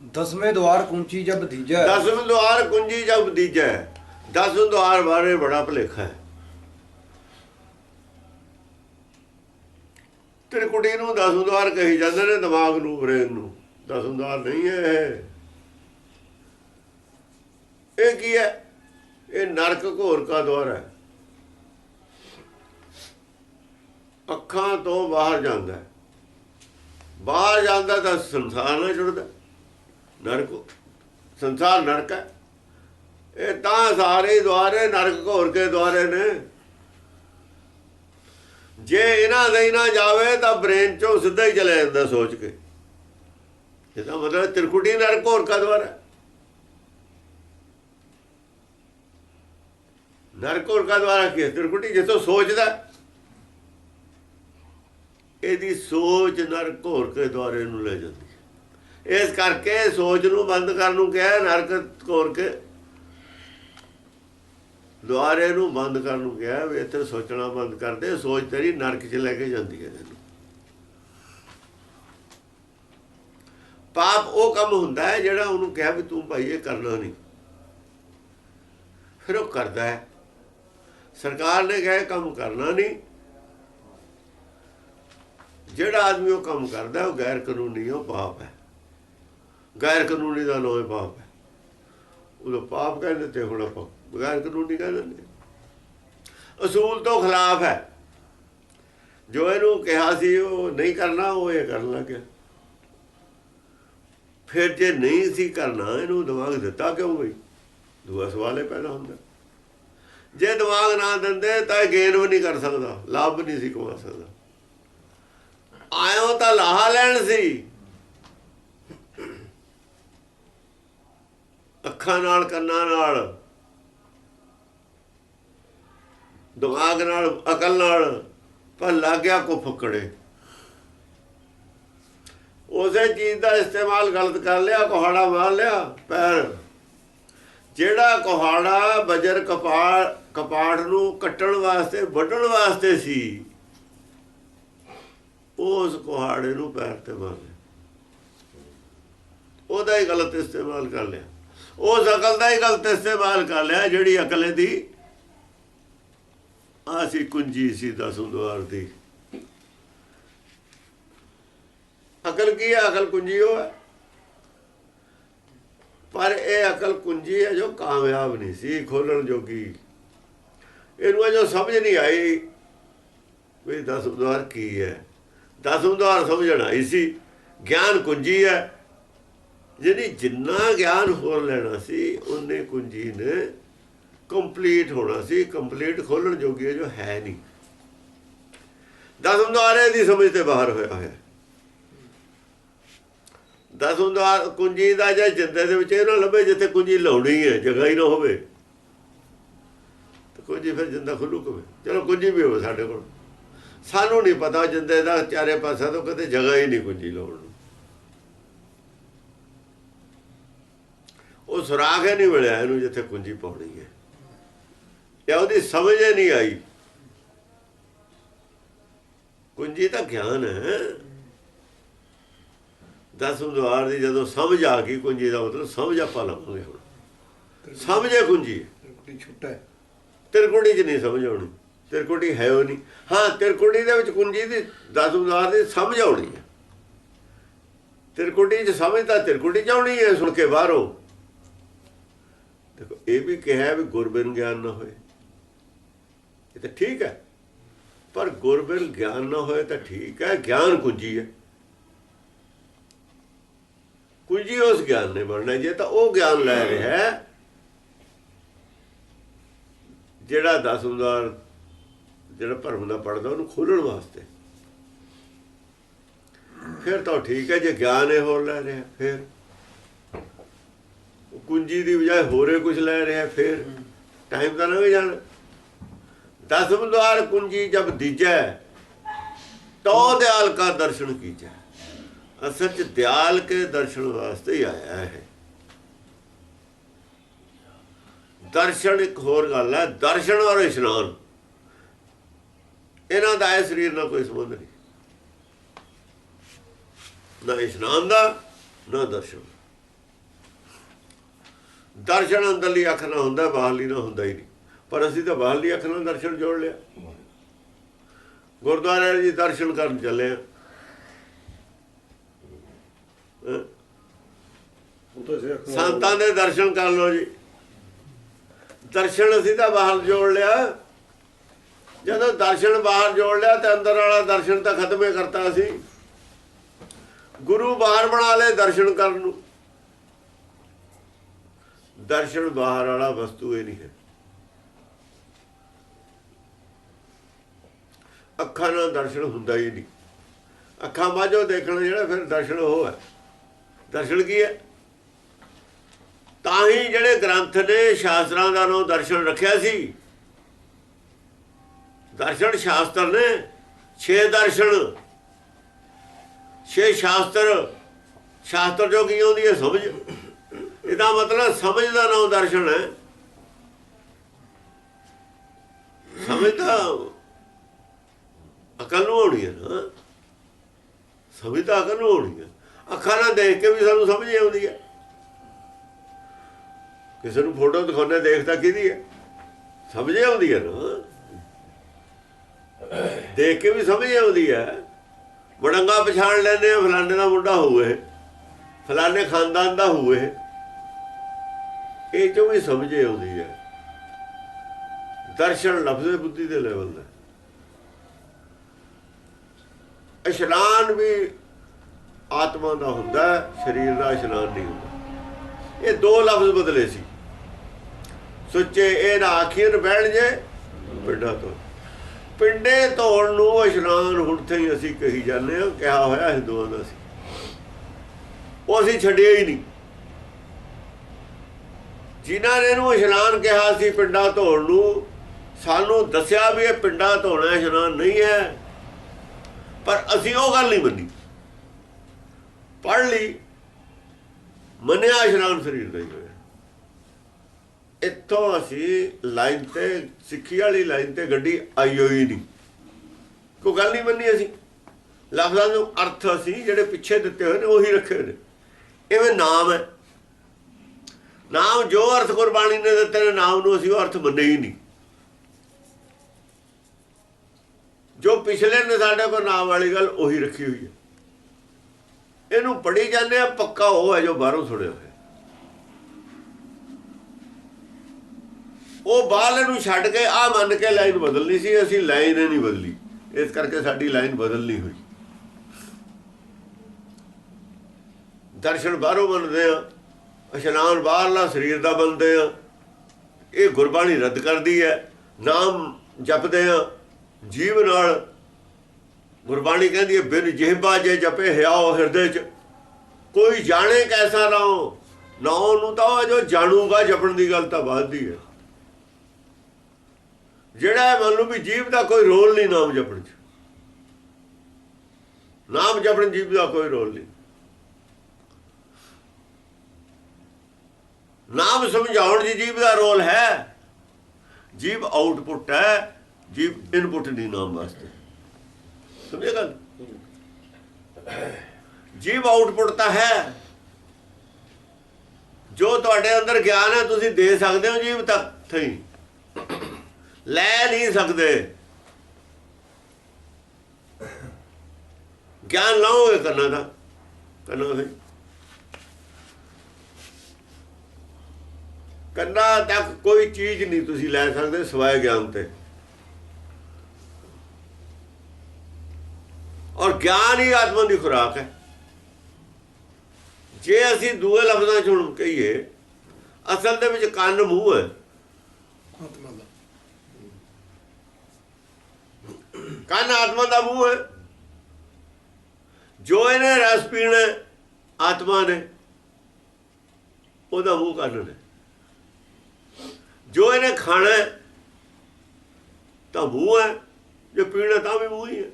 ਦਸਵੇਂ ਦੁਆਰ ਕੁੰਜੀ ਜਬ ਦੀਜੈ ਦਸਵੇਂ ਦੁਆਰ ਕੁੰਜੀ ਜਬ ਦੀਜੈ ਦਸਵੇਂ ਦੁਆਰ ਬਾਰੇ ਬੜਾ ਭਲੇਖਾ ਹੈ। ਤੇਰੇ ਕੁੜੀ ਨੂੰ ਦਸਵੇਂ ਦੁਆਰ ਕਹੀ ਜਾਂਦੇ ਨੇ ਦਿਮਾਗ ਨੂੰ, ਬ੍ਰੇਨ ਨੂੰ। ਦਸਵੇਂ ਦੁਆਰ ਨਹੀਂ ਹੈ ਇਹ। ਕੀ ਹੈ? ਇਹ ਨਰਕ ਘੋਰ ਕਾ ਦੁਆਰ ਹੈ। ਅੱਖਾਂ ਤੋਂ ਬਾਹਰ ਜਾਂਦਾ ਬਾਹਰ ਜਾਂਦਾ ਤਾਂ ਸੰਸਾਰ ਨਾਲ ਜੁੜਦਾ ਨਰਕ ਸੰਸਾਰ ਨਰਕ ਹੈ। ਇਹ ਤਾਂ ਸਾਰੇ ਦੁਆਰੇ ਨਰਕ ਘੋਰ ਕੇ ਦੁਆਰੇ ਨੇ? ਜੇ ਇਹਨਾਂ ਦੇ ਨਾ ਜਾਵੇ ਤਾਂ ਬ੍ਰੇਨ ਚੋਂ ਸਿੱਧਾ ਹੀ ਚਲੇ ਜਾਂਦਾ ਸੋਚ ਕੇ। ਇਹਦਾ ਮਤਲਬ ਤਿਰਕੁਟੀ ਨਰਕ ਘੋਰ ਕਾ ਦੁਆਰ ਨਰਕ ਘੋਰ ਕਾ ਦੁਆਰਾ ਕੀ ਹੈ ਤਿਰਕੁਟੀ ਜਿੱਥੋਂ ਸੋਚਦਾ ਇਹਦੀ ਸੋਚ ਨਰਕ ਘੋਰ ਕੇ ਦੁਆਰੇ ਨੂੰ ਲੈ ਜਾਂਦੀ ਇਸ ਕਰਕੇ ਸੋਚ ਨੂੰ ਬੰਦ ਕਰਨ ਨੂੰ ਕਿਹਾ ਨਰਕ ਘੋਰ ਕੇ। ਦੁਆਰੇ ਨੂੰ ਬੰਦ ਕਰਨ ਨੂੰ ਕਿਹਾ ਵੀ ਇੱਥੇ ਸੋਚਣਾ ਬੰਦ ਕਰ ਦੇ, ਸੋਚ ਤੇਰੀ ਨਰਕ 'ਚ ਲੈ ਕੇ ਜਾਂਦੀ ਹੈ ਤੈਨੂੰ। ਪਾਪ ਉਹ ਕੰਮ ਹੁੰਦਾ ਹੈ ਜਿਹੜਾ ਉਹਨੂੰ ਕਿਹਾ ਵੀ ਤੂੰ ਭਾਈ ਇਹ ਕਰਨਾ ਨਹੀਂ। ਫਿਰ ਉਹ ਕਰਦਾ ਹੈ। ਸਰਕਾਰ ਨੇ ਕਿਹਾ ਕੰਮ ਕਰਨਾ ਨਹੀਂ। ਜਿਹੜਾ ਆਦਮੀ ਉਹ ਕੰਮ ਕਰਦਾ, ਉਹ ਗੈਰ ਕਾਨੂੰਨੀ ਉਹ ਪਾਪ ਹੈ। ਗੈਰ ਕਾਨੂੰਨੀ ਦਾ ਲੋਏ ਪਾਪ ਹੈ। ਉਹਦਾ ਪਾਪ ਕਹਿੰਦੇ ਤੇ ਹੁਣ ਆਪਾਂ ਗੈਰ ਕਾਨੂੰਨੀ ਕਹਿੰਦੇ ਨੇ ਅਸੂਲ ਤੋਂ ਖਿਲਾਫ ਹੈ। ਜੋ ਇਹਨੂੰ ਕਿਹਾ ਸੀ, ਉਹ ਨਹੀਂ ਕਰਨਾ, ਉਹ ਇਹ ਕਰਨ ਲੱਗਿਆ ਫਿਰ ਜੇ ਨਹੀਂ ਸੀ ਕਰਨਾ, ਇਹਨੂੰ ਦਿਮਾਗ ਦਿੱਤਾ ਕਿਉਂ ਬਈ? ਦੂਆ ਸਵਾਲ ਇਹ ਪੈਦਾ ਹੁੰਦਾ। ਜੇ ਦਿਮਾਗ ਨਾ ਦਿੰਦੇ, ਤਾਂ ਇਹ ਗੇਨ ਵੀ ਨਹੀਂ ਕਰ ਸਕਦਾ, ਲਾਭ ਵੀ ਨਹੀਂ ਸੀ ਕਮਾ ਸਕਦਾ। ਆਇਓ ਤਾਂ ਲਾਹਾ ਲੈਣ ਸੀ। ਅੱਖਾਂ ਨਾਲ, ਕੰਨਾਂ ਨਾਲ, ਦਿਮਾਗ ਨਾਲ, ਅਕਲ ਨਾਲ, ਪਰ ਲੱਗ ਗਿਆ ਕੋ ਫੁੱਕੜੇ ਉਸੇ ਚੀਜ਼ ਦਾ ਇਸਤੇਮਾਲ ਗਲਤ ਕਰ ਲਿਆ, ਕੁਹਾੜਾ ਮਾਰ ਲਿਆ, ਪੈਰ ਜਿਹੜਾ ਕੁਹਾੜਾ ਬਜਰ ਕਪਾੜ ਕਪਾੜ ਨੂੰ ਕੱਟਣ ਵਾਸਤੇ, ਵੱਢਣ ਵਾਸਤੇ ਸੀ ਉਸ ਕੁਹਾੜੇ ਨੂੰ ਪੈਰ ਤੇ ਮਾਰ ਲਿਆ ਉਹਦਾ ਹੀ ਗਲਤ ਇਸਤੇਮਾਲ ਕਰ ਲਿਆ। ਉਸ ਅਕਲ ਦਾ ਹੀ ਗਲਤ ਇਸਤੇਮਾਲ ਕਰ ਲਿਆ, ਜਿਹੜੀ ਅਕਲ ਦੀ ਆ ਸੀ ਕੁੰਜੀ ਸੀ ਦਸੁੰਦਵਾਰ ਦੀ। ਅਕਲ ਕੀ ਹੈ ਅਕਲ ਕੁੰਜੀ ਉਹ ਹੈ ਪਰ ਇਹ ਅਕਲ ਕੁੰਜੀ ਹੈ ਜੋ ਕਾਮਯਾਬ ਨਹੀਂ ਸੀ, ਖੋਲਣ ਜੋਗੀ। ਇਹਨੂੰ ਜੋ ਸਮਝ ਨਹੀਂ ਆਈ ਵੀ ਦਸੁੰਦਵਾਰ ਕੀ ਹੈ। ਦਸੁੰਦਵਾਰ ਸਮਝਣ ਆਈ ਸੀ, ਗਿਆਨ ਕੁੰਜੀ ਹੈ। ਜਿਹਨੇ ਜਿੰਨਾ ਗਿਆਨ ਹੋਰ ਲੈਣਾ ਸੀ, ਉਹਨੇ ਕੁੰਜੀ ਨੇ ਕੰਪਲੀਟ ਹੋਣਾ ਸੀ। ਕੰਪਲੀਟ ਖੋਲਣ ਜੋਗੀ ਹੈ ਜੋ ਹੈ ਨਹੀਂ। ਦਸਮ ਦੁਆਰੇ ਦੀ ਸਮਝ ਤੇ ਬਾਹਰ ਹੋਇਆ ਹੋਇਆ। ਦਸਮ ਦੁਆਰ ਕੁੰਜੀ ਦਾ ਜੇ ਜਿੰਦੇ ਦੇ ਵਿੱਚ ਇਹ ਨਾ ਲੱਭੇ ਜਿੱਥੇ ਕੁੰਜੀ ਲਾਉਣੀ ਹੈ, ਜਗ੍ਹਾ ਹੀ ਨਾ ਹੋਵੇ। ਤੇ ਕੁੰਜੀ ਫਿਰ ਜਿੰਦਾ ਖੁੱਲੂ ਕਵੇ? ਚਲੋ ਕੁੰਜੀ ਵੀ ਹੋਵੇ ਸਾਡੇ ਕੋਲ। ਸਾਨੂੰ ਨਹੀਂ ਪਤਾ ਜਿੰਦੇ ਦਾ ਚਾਰੇ ਪਾਸੇ ਤੋਂ ਕਦੇ ਜਗ੍ਹਾ ਹੀ ਨਹੀਂ ਕੁੰਜੀ ਲਾਉਣ ਉਹ ਸੁਰਾਖ ਹੀ ਨਹੀਂ ਮਿਲਿਆ ਇਹਨੂੰ ਜਿੱਥੇ ਕੁੰਜੀ ਪਾਉਣੀ ਹੈ। ਜਾਂ ਉਹਦੀ ਸਮਝ ਹੀ ਨਹੀਂ ਆਈ। ਕੁੰਜੀ ਤਾਂ ਗਿਆਨ ਹੈ। ਦਸਮ ਦੁਆਰ ਦੀ ਜਦੋਂ ਸਮਝ ਆ ਗਈ ਕੁੰਜੀ ਦਾ ਮਤਲਬ ਸਮਝ ਆਪਾਂ ਲਵਾਂਗੇ ਹੁਣ। ਸਮਝੇ ਕੁੰਜੀ। ਛੁੱਟਾ ਹੈ। ਤਿਰਕੁੜੀ 'ਚ ਨਹੀਂ ਸਮਝ ਆਉਣੀ। ਤਿਰਕੁੜੀ ਹੈ ਉਹ ਨਹੀਂ। ਹਾਂ ਤਿਰਕੁੜੀ ਦੇ ਵਿੱਚ ਕੁੰਜੀ ਦੀ ਦਸਮ ਦੁਆਰ ਦੀ ਸਮਝ ਆਉਣੀ ਹੈ। ਤਿਰਕੁੜੀ 'ਚ ਸਮਝ ਤਾਂ ਤਿਰਕੁੜੀ 'ਚ ਆਉਣੀ ਹੈ ਸੁਣ ਕੇ ਬਾਹਰੋਂ। ਦੇਖੋ, ਇਹ ਵੀ ਕਿਹਾ ਵੀ ਗੁਰਬਿਨ ਗਿਆਨ ਨਾ ਹੋਏ। ਇਹ ਤਾਂ ਠੀਕ ਹੈ। ਪਰ ਗੁਰਬਿਨ ਗਿਆਨ ਨਾ ਹੋਏ ਤਾਂ ਠੀਕ ਹੈ, ਗਿਆਨ ਕੁੰਜੀ ਹੈ। ਕੁੰਜੀ ਉਸ ਗਿਆਨ ਨੇ ਬਣਨਾ, ਜੇ ਤਾਂ ਉਹ ਗਿਆਨ ਲੈ ਰਿਹਾ ਹੈ, ਜਿਹੜਾ ਦਸਮਦਾਰ ਜਿਹੜਾ ਭਰਮ ਦਾ ਪੜਦਾ ਉਹਨੂੰ ਖੋਲਣ ਵਾਸਤੇ। ਫਿਰ ਤਾਂ ਠੀਕ ਹੈ, ਜੇ ਗਿਆਨ ਇਹ ਹੋਰ ਲੈ ਰਿਹਾ, ਫਿਰ ਕੁੰਜੀ ਦੀ ਬਜਾਏ ਹੋਰੇ ਕੁਝ ਲੈ ਰਿਹਾ ਫਿਰ ਟਾਈਮ ਤਾਂ ਲੰਘ ਜਾਣਾ। ਦਸਮ ਦੁਆਰ ਕੁੰਜੀ ਜਬ ਦੀਜੈ ਤੋ ਦਿਆਲ ਕਾ ਦਰਸ਼ਨ ਕੀਜੈ। ਅਸਲ ਚ ਦਿਆਲ ਕੇ ਦਰਸ਼ਨ ਵਾਸਤੇ ਹੀ ਆਇਆ ਹੈ ਦਰਸ਼ਨ ਇੱਕ ਹੋਰ ਗੱਲ ਹੈ ਦਰਸ਼ਨ ਔਰ ਇਸ਼ਨਾਨ। ਇਹਨਾਂ ਦਾ ਇਹ ਸਰੀਰ ਨਾਲ ਕੋਈ ਸੰਬੰਧ ਨਹੀਂ। ਨਾ ਇਸ਼ਨਾਨ ਦਾ ਨਾ ਦਰਸ਼ਨ। ਦਰਸ਼ਨ ਅੰਦਰਲੀ ਅੱਖ ਨਾਲ ਹੁੰਦਾ ਬਾਹਰਲੀ ਨਾਲ ਹੁੰਦਾ ਹੀ ਨਹੀਂ। ਪਰ ਅਸੀਂ ਤਾਂ ਬਾਹਰਲੀ ਅੱਖ ਨਾਲ ਦਰਸ਼ਨ ਜੋੜ ਲਿਆ। ਗੁਰਦੁਆਰੇ ਜੀ ਦਰਸ਼ਨ ਕਰਨ ਚੱਲੇ ਆ। ਸੰਤਾਂ ਦੇ ਦਰਸ਼ਨ ਕਰ ਲਓ ਜੀ। ਦਰਸ਼ਨ ਅਸੀਂ ਤਾਂ ਬਾਹਰ ਜੋੜ ਲਿਆ। ਜਦੋਂ ਦਰਸ਼ਨ ਬਾਹਰ ਜੋੜ ਲਿਆ ਤੇ ਅੰਦਰ ਵਾਲਾ ਦਰਸ਼ਨ ਤਾਂ ਖਤਮ ਕਰਤਾ ਸੀ। ਗੁਰੂ ਬਾਹਰ ਬਣਾ ਲਏ ਦਰਸ਼ਨ ਕਰਨ ਨੂੰ। ਦਰਸ਼ਨ ਬਾਹਰ ਵਾਲਾ ਵਸਤੂ ਇਹ ਨਹੀਂ ਹੈ। ਅੱਖਾਂ ਨਾਲ ਦਰਸ਼ਨ ਹੁੰਦਾ ਹੀ ਨਹੀਂ। ਅੱਖਾਂ ਮਾਝੋ ਦੇਖਣਾ ਜਿਹੜਾ ਫਿਰ ਦਰਸ਼ਨ ਉਹ ਹੈ। ਦਰਸ਼ਨ ਕੀ ਹੈ? ਤਾਂ ਹੀ ਜਿਹੜੇ ਗ੍ਰੰਥ ਨੇ ਸ਼ਾਸਤਰਾਂ ਦਾ ਨਾਮ ਦਰਸ਼ਨ ਰੱਖਿਆ ਸੀ। ਦਰਸ਼ਨ ਸ਼ਾਸਤਰ ਨੇ, ਛੇ ਦਰਸ਼ਨ। ਛੇ ਸ਼ਾਸਤਰ। ਸ਼ਾਸਤਰ ਜੋ ਕੀ ਆਉਂਦੀ ਹੈ? ਸਮਝ ਇਹਦਾ ਮਤਲਬ ਸਮਝ ਦਾ ਨਾਮ ਦਰਸ਼ਨ ਹੈ। ਸਮਝ ਤਾਂ ਅਕਲ ਨੂੰ ਆਉਣੀ ਹੈ ਨਾ। ਸਮਝ ਤਾਂ ਅਕਲ ਨੂੰ ਆਉਣੀ ਹੈ। ਅੱਖਾਂ ਨਾਲ ਦੇਖ ਕੇ ਵੀ ਸਾਨੂੰ ਸਮਝ ਆਉਂਦੀ ਹੈ। ਕਿਸੇ ਨੂੰ ਫੋਟੋ ਦਿਖਾਉਣੇ ਦੇਖਦਾ ਕਿਹਦੀ ਹੈ। ਸਮਝ ਆਉਂਦੀ ਹੈ ਨਾ। ਦੇਖ ਕੇ ਵੀ ਸਮਝ ਆਉਂਦੀ ਹੈ। ਵੜੰਗਾ ਪਛਾਣ ਲੈਂਦੇ ਆ, ਫਲਾਣੇ ਦਾ ਮੁੰਡਾ ਹੋਵੇ, ਫਲਾਣੇ ਖਾਨਦਾਨ ਦਾ ਹੋਵੇ। ਇਹ ਚੋਂ ਵੀ ਸਮਝ ਆਉਂਦੀ ਹੈ। ਦਰਸ਼ਨ ਲਫ਼ਜ਼ੇ ਬੁੱਧੀ ਦੇ ਲੈਵਲ ਦਾ। ਇਸ਼ਨਾਨ ਵੀ ਆਤਮਾ ਦਾ ਹੁੰਦਾ ਸਰੀਰ ਦਾ ਇਸ਼ਨਾਨ ਨਹੀਂ ਹੁੰਦਾ। ਇਹ ਦੋ ਲਫ਼ਜ਼ ਬਦਲੇ ਸੀ। ਸੁੱਚੇ ਇਹ ਨਾ ਆਖੀਰ ਬਹਿਣ ਜੇ, ਪਿੰਡਾਂ ਤੋਂ। ਪਿੰਡੇ ਧੋਣ ਨੂੰ ਇਸ਼ਨਾਨ ਹੁਣ ਤੇ ਅਸੀਂ ਕਹੀ ਜਾਂਦੇ ਹਾਂ, ਕਿਹਾ ਹੋਇਆ ਹਿੰਦੂਆਂ ਦਾ ਸੀ। ਉਹ ਅਸੀਂ ਛੱਡਿਆ ਹੀ ਨਹੀਂ। ਜਿਨ੍ਹਾਂ ਨੇ ਇਹਨੂੰ ਇਸ਼ਨਾਨ ਕਿਹਾ ਸੀ ਪਿੰਡਾਂ ਧੋਣ ਨੂੰ, ਸਾਨੂੰ ਦੱਸਿਆ ਵੀ ਇਹ ਪਿੰਡਾਂ ਧੋਣਾ ਇਸ਼ਨਾਨ ਨਹੀਂ ਹੈ, ਪਰ ਅਸੀਂ ਉਹ ਗੱਲ ਨਹੀਂ ਮੰਨੀ। ਪੜ੍ਹ ਲਈ, ਮੰਨਿਆ ਇਸ਼ਨਾਨ ਸਰੀਰ ਦਾ ਹੀ ਹੋਇਆ। ਇੱਥੋਂ ਅਸੀਂ ਲਾਈਨ ਤੇ, ਸਿੱਖੀ ਵਾਲੀ ਲਾਈਨ ਤੇ ਗੱਡੀ ਆਈ ਹੋਈ ਨਹੀਂ। ਕੋਈ ਗੱਲ ਨਹੀਂ ਮੰਨੀ ਅਸੀਂ। ਲਫ਼ਜ਼ਾਂ ਨੂੰ ਅਰਥ ਅਸੀਂ ਜਿਹੜੇ ਪਿੱਛੇ ਦਿੱਤੇ ਹੋਏ ਨੇ, ਉਹੀ ਰੱਖੇ ਹੋਏ ਨੇ। ਇਵੇਂ ਨਾਮ ਹੈ। ਨਾਮ ਜੋ ਅਰਥ ਗੁਰਬਾਣੀ ਨੇ ਦਿੱਤੇ ਨੇ, ਨਾਮ ਨੂੰ ਅਸੀਂ ਉਹ ਅਰਥ ਮੰਨੇ ਹੀ ਨਹੀਂ। ਜੋ ਪਿਛਲੇ ਨੇ ਸਾਡੇ ਕੋਲ ਨਾਮ ਵਾਲੀ ਗੱਲ ਉਹੀ ਰੱਖੀ ਹੋਈ ਹੈ। ਇਹਨੂੰ ਪੜੀ ਜਾਂਦੇ ਆ, ਪੱਕਾ ਉਹ ਹੈ ਜੋ ਬਾਹਰੋਂ ਸੁਣਿਆ ਹੋਇਆ ਉਹ ਬਾਹਰ ਨੂੰ ਛੱਡ ਕੇ ਆ ਮੰਨ ਕੇ ਲਾਈਨ ਬਦਲਣੀ ਸੀ, ਅਸੀਂ ਲਾਈਨ ਨਹੀਂ ਬਦਲੀ। ਇਸ ਕਰਕੇ ਸਾਡੀ ਲਾਈਨ ਬਦਲ ਹੋਈ। ਦਰਸ਼ਨ ਬਾਹਰੋਂ ਮੰਨਦੇ ਆ। ਇਸ਼ਨਾਨ ਬਾਹਰਲਾ ਸਰੀਰ ਦਾ ਬੰਦੇ ਆ। ਇਹ ਗੁਰਬਾਣੀ ਰੱਦ ਕਰਦੀ ਹੈ। ਨਾਮ ਜਪਦੇ ਆ। ਜੀਵ ਨਾਲ ਗੁਰਬਾਣੀ ਕਹਿੰਦੀ ਹੈ, ਬਿਨ ਜਿਹਬਾ ਜੇ ਜਪੇ ਹਿਆਓ ਹਿਰਦੇ ਚ। ਕੋਈ ਜਾਣੇ ਕੈਸਾ ਨਾਉ ਨਾਉ ਨੂੰ ਤਾਂ ਉਹ ਜੋ ਜਾਣੂਗਾ ਜਪਣ ਦੀ ਗੱਲ ਤਾਂ ਬਾਅਦ ਦੀ ਹੈ। ਜਿਹੜਾ ਇਹ ਮੰਨ ਲਓ ਵੀ ਜੀਵ ਦਾ ਕੋਈ ਰੋਲ ਨਹੀਂ ਨਾਮ ਜਪਣ ਚ। ਨਾਮ ਜਪਣ ਜੀਵ ਦਾ ਕੋਈ ਰੋਲ ਨਹੀਂ। ਨਾਮ ਸਮਝਾਉਣ ਦੀ ਜੀਵ ਦਾ ਰੋਲ ਹੈ। ਜੀਵ ਆਊਟਪੁੱਟ ਹੈ ਜੀਵ ਇਨਪੁੱਟ ਨਹੀਂ ਨਾਮ ਵਾਸਤੇ। ਸਮਝੇ ਗੱਲ? ਜੀਵ ਆਊਟਪੁੱਟ ਤਾਂ ਹੈ। ਜੋ ਤੁਹਾਡੇ ਅੰਦਰ ਗਿਆਨ ਹੈ, ਤੁਸੀਂ ਦੇ ਸਕਦੇ ਹੋ ਜੀਵ ਤੱਕ ਥਈ। ਲੈ ਨਹੀਂ ਸਕਦੇ। ਗਿਆਨ ਲਾਓਗੇ ਕਰਨਾ ਦਾ? ਕਰਨਾ ਹੈ ਕੰਨਾ ਤੱਕ ਕੋਈ ਚੀਜ਼ ਨਹੀਂ ਤੁਸੀਂ ਲੈ ਸਕਦੇ ਸਿਵਾਏ ਗਿਆਨ ਤੇ। ਔਰ ਗਿਆਨ ਹੀ ਆਤਮਾ ਦੀ ਖੁਰਾਕ ਹੈ। ਜੇ ਅਸੀਂ ਦੂਏ ਲਫ਼ਜ਼ਾਂ ਚ ਹੁਣ ਕਹੀਏ ਅਸਲ ਦੇ ਵਿੱਚ ਕੰਨ ਮੂੰਹ ਹੈ। ਆਤਮਾ ਦਾ। ਕੰਨ ਆਤਮਾ ਦਾ ਮੂੰਹ ਹੈ। ਜੋ ਇਹਨੇ ਰਸ ਪੀਣਾ ਆਤਮਾ ਨੇ ਉਹਦਾ ਮੂੰਹ ਕੰਨ ਨੇ। ਜੋ ਇਹਨੇ ਖਾਣਾ ਤਾਂ ਮੂੰਹ ਹੈ, ਜੇ ਪੀਣਾ ਤਾਂ ਵੀ ਮੂੰਹ ਹੀ ਹੈ।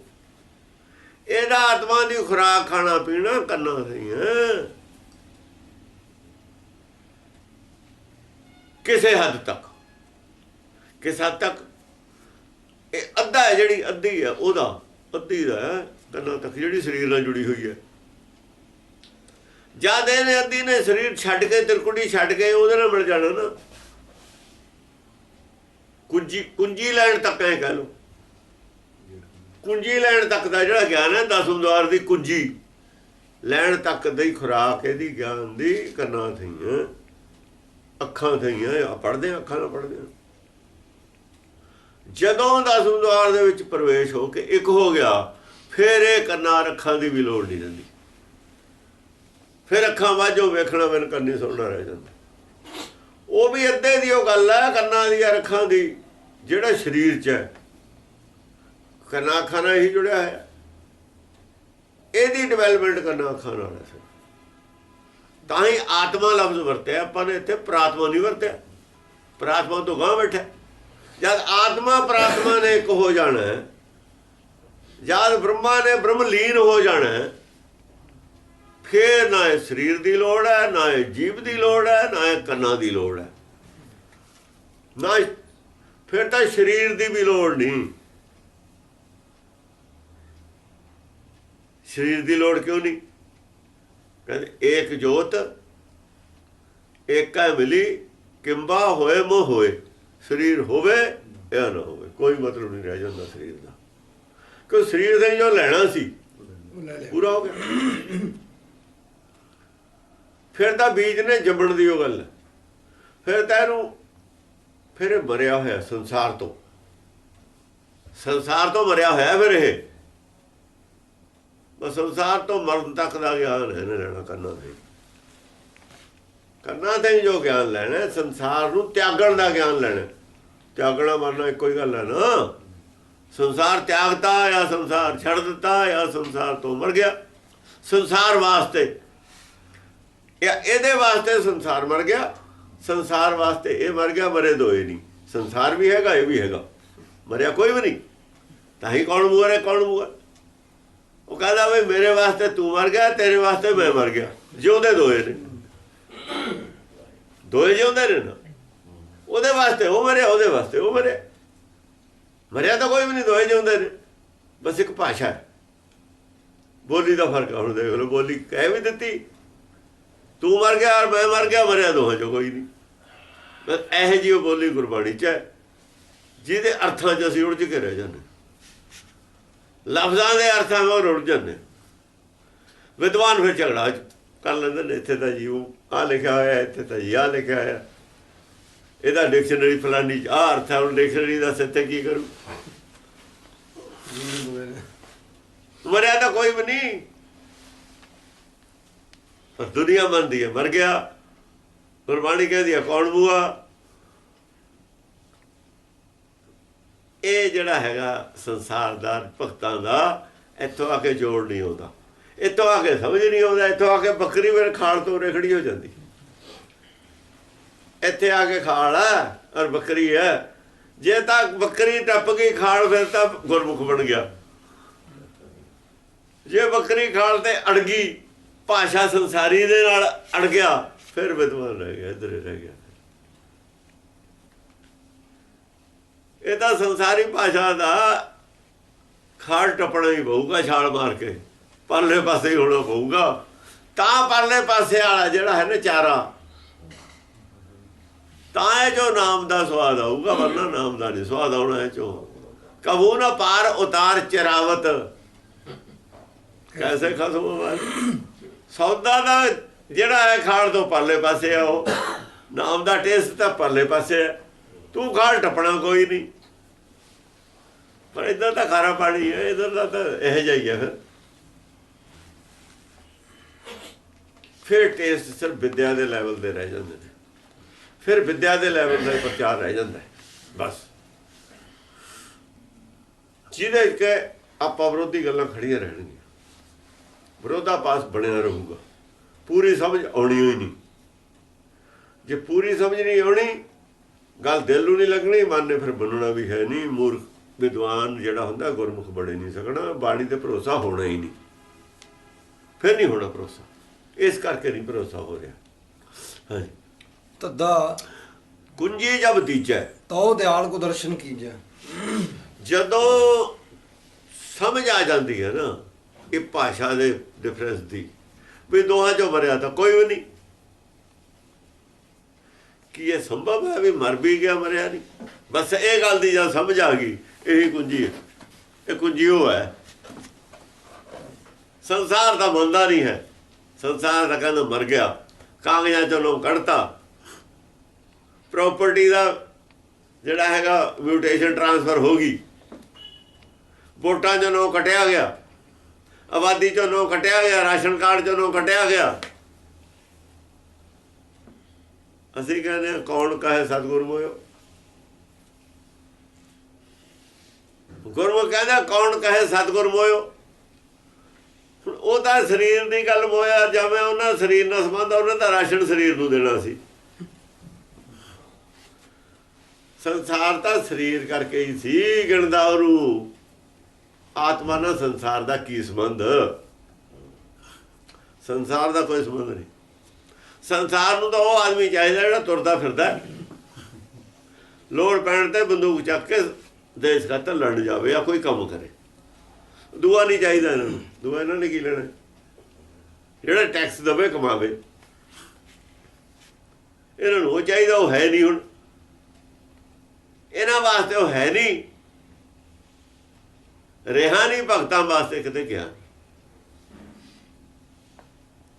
ਇਹਦਾ ਆਤਮਾ ਦੀ ਖੁਰਾਕ ਖਾਣਾ, ਪੀਣਾ, ਕੰਨਾਂ ਸਹੀ ਹੈ ਕਿਸੇ ਹੱਦ ਤੱਕ, ਕਿਸ ਹੱਦ ਤੱਕ, ਇਹ ਅੱਧਾ ਹੈ ਜਿਹੜੀ ਅੱਧੀ ਹੈ, ਉਹਦਾ ਅੱਧੀ ਦਾ ਕੰਨਾਂ ਤੱਕ ਜਿਹੜੀ ਸਰੀਰ ਨਾਲ ਜੁੜੀ ਹੋਈ ਹੈ। ਜਦ ਇਹਨੇ ਅੱਧੀ ਨੇ ਸਰੀਰ ਛੱਡ ਕੇ ਤਿਰਕੁੜੀ ਛੱਡ ਕੇ ਉਹਦੇ ਨਾਲ ਮਿਲ ਜਾਣਾ ਨਾ ਕੁੰਜੀ ਕੁੰਜੀ ਲੈਣ ਤੱਕ ਐ ਕਹਿ ਲੋ ਕੁੰਜੀ ਲੈਣ ਤੱਕ ਦਾ ਜਿਹੜਾ ਗਿਆਨ ਹੈ ਦਸਮ ਦਵਾਰ ਦੀ ਕੁੰਜੀ। ਲੈਣ ਤੱਕ ਦੀ ਖੁਰਾਕ, ਇਹਦੀ ਗਿਆਨ ਦੀ ਕੰਨਾਂ ਥਈਆਂ। ਅੱਖਾਂ ਥਈਆਂ, ਆ ਪੜਦੇ ਅੱਖਾਂ ਨਾਲ ਪੜਦੇ ਆ। ਜਦੋਂ ਦਸਮ ਦਵਾਰ ਦੇ ਵਿੱਚ ਪ੍ਰਵੇਸ਼ ਹੋ ਕੇ ਇੱਕ ਹੋ ਗਿਆ, ਫਿਰ ਇਹ ਕੰਨਾਂ ਅੱਖਾਂ ਦੀ ਵੀ ਲੋੜ ਨਹੀਂ ਰਹਿੰਦੀ। ਫਿਰ ਅੱਖਾਂ ਵਾਜੋ ਵੇਖਣਾ ਬਿਨ ਕੰਨੀ ਸੁਣਨਾ ਰਹਿ ਜਾਂਦਾ। ਉਹ ਵੀ ਅੱਧੇ ਦੀ ਉਹ ਗੱਲ ਹੈ ਕੰਨਾਂ ਦੀ ਜਾਂ ਅੱਖਾਂ ਦੀ, ਜਿਹੜਾ ਸਰੀਰ 'ਚ ਹੈ। ਕੰਨਾਂ ਅੱਖਾਂ ਨਾਲ ਹੀ ਜੁੜਿਆ ਹੈ ਇਹਦੀ ਡਿਵੈਲਪਮੈਂਟ ਕਰਨਾ ਅੱਖਾਂ ਨਾਲ ਹੈ ਤਾਂ ਹੀ ਆਤਮਾ ਲਫ਼ਜ਼ ਵਰਤਿਆ, ਆਪਾਂ ਨੇ ਇੱਥੇ ਪ੍ਰਾਤਮਾ ਨਹੀਂ ਵਰਤਿਆ। ਪ੍ਰਾਤਮਾ ਤੋਂ ਗਾਂ ਬੈਠਾ ਜਦ ਆਤਮਾ ਪ੍ਰਾਤਮਾ ਨੇ ਇੱਕ ਹੋ ਜਾਣਾ ਜਦ ਬ੍ਰਹਮਾ ਨੇ ਬ੍ਰਹਮ ਲੀਨ ਹੋ ਜਾਣਾ ਫਿਰ ਨਾ ਇਹ ਸਰੀਰ ਦੀ ਲੋੜ ਹੈ ਨਾ ਇਹ ਜੀਵ ਦੀ ਲੋੜ ਹੈ ਨਾ ਇਹ ਕੰਨਾਂ ਦੀ ਲੋੜ ਹੈ। ਨਾ ਫਿਰ ਤਾਂ ਸਰੀਰ ਦੀ ਵੀ ਲੋੜ ਨਹੀਂ। ਸਰੀਰ ਦੀ ਲੋੜ ਕਿਉਂ ਨਹੀਂ? ਕਹਿੰਦੇ ਏਕ ਜੋਤ ਏਕਾ ਮਿਲੀ ਕਿੰਬਾ ਹੋਏ ਮੋ ਹੋਏ। ਸਰੀਰ ਹੋਵੇ ਜਾਂ ਨਾ ਹੋਵੇ ਕੋਈ ਮਤਲਬ ਨਹੀਂ ਰਹਿ ਜਾਂਦਾ ਸਰੀਰ ਦਾ। ਕਿਉਂ? ਸਰੀਰ ਦੇ ਜੋ ਲੈਣਾ ਸੀ ਪੂਰਾ ਹੋ ਗਿਆ। ਫਿਰ ਤਾਂ ਬੀਜ ਨੇ ਜੰਮਣ ਦੀ ਉਹ ਗੱਲ। ਫਿਰ ਤਾਂ ਇਹਨੂੰ ਫਿਰ ਇਹ ਮਰਿਆ ਹੋਇਆ ਸੰਸਾਰ ਤੋਂ। ਸੰਸਾਰ ਤੋਂ ਮਰਿਆ ਹੋਇਆ ਫਿਰ ਇਹ। ਬਸ ਸੰਸਾਰ ਤੋਂ ਮਰਨ ਤੱਕ ਦਾ ਗਿਆਨ ਹੈ ਨਾ ਲੈਣਾ ਕਰਨਾ ਤੇ। ਕਰਨਾ ਤੇ ਜੋ ਗਿਆਨ ਲੈਣਾ, ਸੰਸਾਰ ਨੂੰ ਤਿਆਗਣ ਦਾ ਗਿਆਨ ਲੈਣਾ। ਤਿਆਗਣਾ ਮਰਨਾ ਇੱਕੋ ਹੀ ਗੱਲ ਹੈ ਨਾ। ਸੰਸਾਰ ਤਿਆਗਤਾ ਜਾਂ ਸੰਸਾਰ ਛੱਡ ਦਿੱਤਾ ਜਾਂ ਸੰਸਾਰ ਤੋਂ ਮਰ ਗਿਆ। ਸੰਸਾਰ ਵਾਸਤੇ ਇਹ ਇਹਦੇ ਵਾਸਤੇ ਸੰਸਾਰ ਮਰ ਗਿਆ। ਸੰਸਾਰ ਵਾਸਤੇ ਇਹ ਮਰ ਗਿਆ ਮਰੇ ਦੋਏ ਨਹੀਂ। ਸੰਸਾਰ ਵੀ ਹੈਗਾ ਇਹ ਵੀ ਹੈਗਾ। ਮਰਿਆ ਕੋਈ ਵੀ ਨਹੀਂ। ਤਾਂ ਹੀ ਕੌਣ ਮੂਰ ਕੌਣ ਮੂਰ ਉਹ ਕਹਿੰਦਾ ਵੀ ਮੇਰੇ ਵਾਸਤੇ ਤੂੰ ਮਰ ਗਿਆ ਤੇਰੇ ਵਾਸਤੇ ਮੈਂ ਮਰ ਗਿਆ। ਜਿਉਂਦੇ ਦੋਏ ਨੇ। ਦੋਏ ਜਿਉਂਦੇ ਨੇ ਨਾ। ਉਹਦੇ ਵਾਸਤੇ ਉਹ ਮਰਿਆ ਉਹਦੇ ਵਾਸਤੇ ਉਹ ਮਰਿਆ ਮਰਿਆ ਤਾਂ ਕੋਈ ਵੀ ਨਹੀਂ ਦੋਏ ਜਿਉਂਦੇ ਨੇ। ਬਸ ਇੱਕ ਭਾਸ਼ਾ ਹੈ। ਬੋਲੀ ਦਾ ਫ਼ਰਕ ਆ, ਹੁਣ ਦੇਖ ਲਓ ਬੋਲੀ ਕਹਿ ਵੀ ਦਿੱਤੀ। ਤੂੰ ਮਰ ਗਿਆ ਔਰ ਮੈਂ ਮਰ ਗਿਆ, ਮਰਿਆ ਦੋਹਾਂ ਚੋਂ ਕੋਈ ਨਹੀਂ। ਬਸ ਇਹ ਜਿਹੀ ਉਹ ਬੋਲੀ ਗੁਰਬਾਣੀ ਚ ਹੈ, ਜਿਹਦੇ ਅਰਥਾਂ 'ਚ ਅਸੀਂ ਉਲਝ ਕੇ ਰਹਿ ਜਾਂਦੇ ਲਫ਼ਜ਼ਾਂ ਦੇ ਅਰਥਾਂ ਵਿੱਚ ਰੁੜ ਜਾਂਦੇ ਵਿਦਵਾਨ ਫਿਰ ਝਗੜਾ ਕਰ ਲੈਂਦੇ ਨੇ, ਇੱਥੇ ਤਾਂ ਜੀ ਉਹ ਆ ਲਿਖਿਆ ਹੋਇਆ, ਇੱਥੇ ਤਾਂ ਜੀ ਆ ਲਿਖਿਆ ਹੋਇਆ। ਇਹਦਾ ਡਿਕਸ਼ਨਰੀ ਫਲਾਨੀ ਚ ਆ ਅਰਥ ਹੈ, ਹੁਣ ਡਿਕਸ਼ਨਰੀ ਦਾ ਸੱਤੇ ਕੀ ਕਰੂ? ਮਰਿਆ ਤਾਂ ਕੋਈ ਵੀ ਨਹੀਂ। ਪਰ ਦੁਨੀਆ ਮੰਨਦੀ ਹੈ, ਮਰ ਗਿਆ। ਗੁਰਬਾਣੀ ਕਹਿੰਦੀ ਹੈ, ਕੌਣ ਬੂਆ? ਇਹ ਜਿਹੜਾ ਹੈਗਾ ਸੰਸਾਰ ਦਾ, ਭਗਤਾਂ ਦਾ, ਇੱਥੋਂ ਆ ਕੇ ਜੋੜ ਨਹੀਂ ਆਉਂਦਾ। ਇੱਥੋਂ ਆ ਕੇ ਸਮਝ ਨਹੀਂ ਆਉਂਦਾ, ਇੱਥੋਂ ਆ ਕੇ ਬੱਕਰੀ ਮੇਰੇ ਖਾਲ ਤੋਂ ਰੇਖੜੀ ਹੋ ਜਾਂਦੀ। ਇੱਥੇ ਆ ਕੇ ਖਾਲ ਹੈ ਔਰ ਬੱਕਰੀ ਹੈ। ਜੇ ਤਾਂ ਬੱਕਰੀ ਟੱਪ ਗਈ ਖਾਲ, ਫਿਰ ਤਾਂ ਗੁਰਮੁਖ ਬਣ ਗਿਆ। ਜੇ ਬੱਕਰੀ ਖਾਲ ਤੇ ਅੜ ਗਈ ਭਾਸ਼ਾ ਸੰਸਾਰੀ ਦੇ ਨਾਲ ਅੜ ਗਿਆ, ਫਿਰ ਵਿਦਵਾਨ ਰਹਿ ਗਿਆ, ਇਧਰ ਰਹਿ ਗਿਆ। ਇਹ ਤਾਂ ਸੰਸਾਰੀ ਭਾਸ਼ਾ ਦਾ ਖਾਲ ਟੱਪਣਾ ਹੀ ਪਊਗਾ ਛਾਲ ਮਾਰ ਕੇ। ਪਰਲੇ ਪਾਸੇ ਹੀ ਹੋਣਾ ਪਊਗਾ। ਤਾਂ ਪਰਲੇ ਪਾਸੇ ਵਾਲਾ ਜਿਹੜਾ ਹੈ ਨਾ ਚਾਰਾ, ਤਾਂ ਇਹ ਜੋ ਨਾਮ ਦਾ ਸਵਾਦ ਆਊਗਾ, ਵਰਨਾ ਨਾਮ ਦਾ ਨਹੀਂ, ਸਵਾਦ ਆਉਣਾ ਇਹ ਚੋਂ। ਕਬੂ ਨਾ ਪਾਰ ਉਤਾਰ ਚਰਾਵਤ। ਕੈਸੇ ਖਸਮ ਹੋਵਾ ਸੌਦਾ ਦਾ ਜਿਹੜਾ ਹੈ ਖਾਲ ਤੋਂ ਪਰਲੇ ਪਾਸੇ ਆ ਉਹ। ਨਾਮ ਦਾ ਟੇਸਟ ਤਾਂ ਪਰਲੇ ਪਾਸੇ ਹੈ ਤੂੰ ਖਾਲ ਟੱਪਣਾ ਕੋਈ ਨਹੀਂ। ਪਰ ਇਧਰ ਤਾਂ ਖਾਰਾ ਪਾਣੀ ਹੈ ਇਧਰ ਦਾ ਤਾਂ ਇਹ ਜਿਹਾ ਹੀ ਹੈ ਫਿਰ ਟੇਸਟ ਸਿਰਫ ਵਿਦਿਆ ਦੇ ਲੈਵਲ ਦੇ ਰਹਿ ਜਾਂਦੇ ਨੇ। ਫਿਰ ਵਿਦਿਆ ਦੇ ਲੈਵਲ ਦਾ ਪ੍ਰਚਾਰ ਰਹਿ ਜਾਂਦਾ ਬਸ। ਜਿਹਦੇ ਕਿ ਆਪਾਂ ਵਿਰੋਧੀ ਗੱਲਾਂ ਖੜੀਆਂ ਰਹਿਣਗੀਆਂ। ਵਿਰੋਧਾਪਾਸ ਬਣਿਆ ਰਹੂਗਾ। ਪੂਰੀ ਸਮਝ ਆਉਣੀ ਹੋਈ ਨਹੀਂ। ਜੇ ਪੂਰੀ ਸਮਝ ਨਹੀਂ ਆਉਣੀ ਗੱਲ ਦਿਲ ਨੂੰ ਨਹੀਂ ਲੱਗਣੀ ਮਨ ਨੇ ਫਿਰ ਬਣਨਾ ਵੀ ਹੈ ਨਹੀਂ। ਮੂਰਖ ਵਿਦਵਾਨ ਜਿਹੜਾ ਹੁੰਦਾ ਗੁਰਮੁਖ ਬੜੇ ਨਹੀਂ ਸਕਣਾ। ਬਾਣੀ ਤੇ ਭਰੋਸਾ ਹੋਣਾ ਹੀ ਨਹੀਂ। ਫਿਰ ਨਹੀਂ ਹੋਣਾ ਭਰੋਸਾ। ਇਸ ਕਰਕੇ ਨਹੀਂ ਭਰੋਸਾ ਹੋ ਰਿਹਾ। ਹਾਂਜੀ। ਤੱਦਾ ਕੁੰਜੀ ਜਬ ਦੀਜੈ ਤਉ ਦਿਆਲ ਕੋ ਦਰਸ਼ਨ ਕੀਜੈ। ਜਦੋਂ ਸਮਝ ਆ ਜਾਂਦੀ ਹੈ ਨਾ ਇਹ ਭਾਸ਼ਾ ਦੇ ਡਿਫਰੈਂਸ ਦੀ। ਵੀ ਦੋਹਾਂ ਚੋਂ ਮਰਿਆ ਤਾਂ ਕੋਈ ਵੀ ਨਹੀਂ। ਕੀ ਇਹ ਸੰਭਵ ਹੈ ਵੀ ਮਰ ਵੀ ਗਿਆ, ਮਰਿਆ ਨਹੀਂ? ਬਸ ਇਹ ਗੱਲ ਦੀ ਜਾਂ ਸਮਝ ਆ ਗਈ, ਇਹੀ ਕੁੰਜੀ ਹੈ। ਇਹ ਕੁੰਜੀ ਉਹ ਹੈ। ਸੰਸਾਰ ਦਾ ਬੰਦਾ ਨਹੀਂ ਹੈ। ਸੰਸਾਰ ਦਾ ਕਹਿੰਦਾ ਮਰ ਗਿਆ। ਕਾਗਜ਼ਾਂ ਚੋਂ ਕੱਢਤਾ। ਪ੍ਰਾਪਰਟੀ ਦਾ ਜਿਹੜਾ ਹੈਗਾ ਮਿਊਟੇਸ਼ਨ ਟਰਾਂਸਫਰ ਹੋ ਗਈ। ਵੋਟਾਂ ਚੋਂ ਨੋ ਕਟਿਆ ਗਿਆ। ਆਬਾਦੀ ਚੋਂ ਨੋ ਕਟਿਆ ਗਿਆ ਰਾਸ਼ਨ ਕਾਰਡ ਚੋਂ ਨੋ ਕਟਿਆ ਗਿਆ। ਅਸੀਂ ਕਹਿੰਦੇ ਹਾਂ, ਕੌਣ ਕਹੇ ਸਤਿਗੁਰ ਮੋਇਓ ਗੁਰਮੁਖ ਕਹਿੰਦਾ ਕੌਣ ਕਹੇ ਸਤਿਗੁਰ ਮੋਇਓ ਉਹ ਤਾਂ ਸਰੀਰ ਦੀ ਗੱਲ ਮੋਇਆ ਜਿਵੇਂ ਉਹਨਾਂ ਸਰੀਰ ਨਾਲ ਸੰਬੰਧ ਉਹਨਾਂ ਦਾ ਰਾਸ਼ਨ ਸਰੀਰ ਨੂੰ ਦੇਣਾ ਸੀ। ਸੰਸਾਰ ਤਾਂ ਸਰੀਰ ਕਰਕੇ ਹੀ ਸੀ ਗਿਣਦਾ ਉਹਨੂੰ ਆਤਮਾ ਨਾਲ ਸੰਸਾਰ ਦਾ ਕੀ ਸੰਬੰਧ? ਸੰਸਾਰ ਦਾ ਕੋਈ ਸੰਬੰਧ ਨਹੀਂ। ਸੰਸਾਰ ਨੂੰ ਤਾਂ ਉਹ ਆਦਮੀ ਚਾਹੀਦਾ ਜਿਹੜਾ ਤੁਰਦਾ ਫਿਰਦਾ ਲੋੜ ਪੈਣ ਤੇ ਬੰਦੂਕ ਚੱਕ ਕੇ ਦੇਸ਼ ਖਾਤਰ ਲੜ ਜਾਵੇ ਜਾਂ ਕੋਈ ਕੰਮ ਕਰੇ। ਦੁਆ ਨਹੀਂ ਚਾਹੀਦਾ ਇਹਨਾਂ ਨੂੰ। ਦੁਆ ਇਹਨਾਂ ਨੇ ਕੀ ਲੈਣਾ? ਜਿਹੜਾ ਟੈਕਸ ਦਵੇ, ਕਮਾਵੇ। ਇਹਨਾਂ ਨੂੰ ਉਹ ਚਾਹੀਦਾ, ਉਹ ਹੈ ਨਹੀਂ ਹੁਣ। ਇਹਨਾਂ ਵਾਸਤੇ ਉਹ ਹੈ ਨਹੀਂ। ਰਿਹਾ ਨਹੀਂ ਭਗਤਾਂ ਵਾਸਤੇ ਕਿਤੇ ਗਿਆ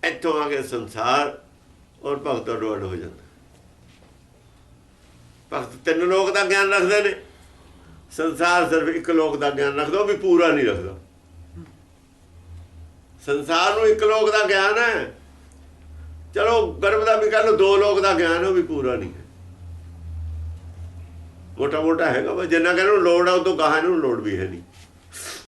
ਇੱਥੋਂ ਆ ਕੇ ਸੰਸਾਰ ਔਰ ਭਗਤ ਅਡੋਡ ਹੋ ਜਾਂਦਾ। ਭਗਤ ਤਿੰਨ ਲੋਕ ਦਾ ਗਿਆਨ ਰੱਖਦੇ ਨੇ। ਸੰਸਾਰ ਸਿਰਫ ਇੱਕ ਲੋਕ ਦਾ ਗਿਆਨ ਰੱਖਦਾ, ਉਹ ਵੀ ਪੂਰਾ ਨਹੀਂ ਰੱਖਦਾ। ਸੰਸਾਰ ਨੂੰ ਇੱਕ ਲੋਕ ਦਾ ਗਿਆਨ ਹੈ। ਚਲੋ ਗਰਭ ਦਾ ਵੀ ਕਰ ਲਓ, ਦੋ ਲੋਕ ਦਾ ਗਿਆਨ ਉਹ ਵੀ ਪੂਰਾ ਨਹੀਂ ਹੈ। ਮੋਟਾ ਮੋਟਾ ਹੈਗਾ ਬਸ ਜਿੰਨਾ ਕਹਿੰਦੇ ਨੂੰ ਲੋੜ ਆ, ਉਹ ਤੋਂ ਗਾਹਾਂ ਨੂੰ ਲੋੜ ਵੀ ਹੈ ਨਹੀਂ।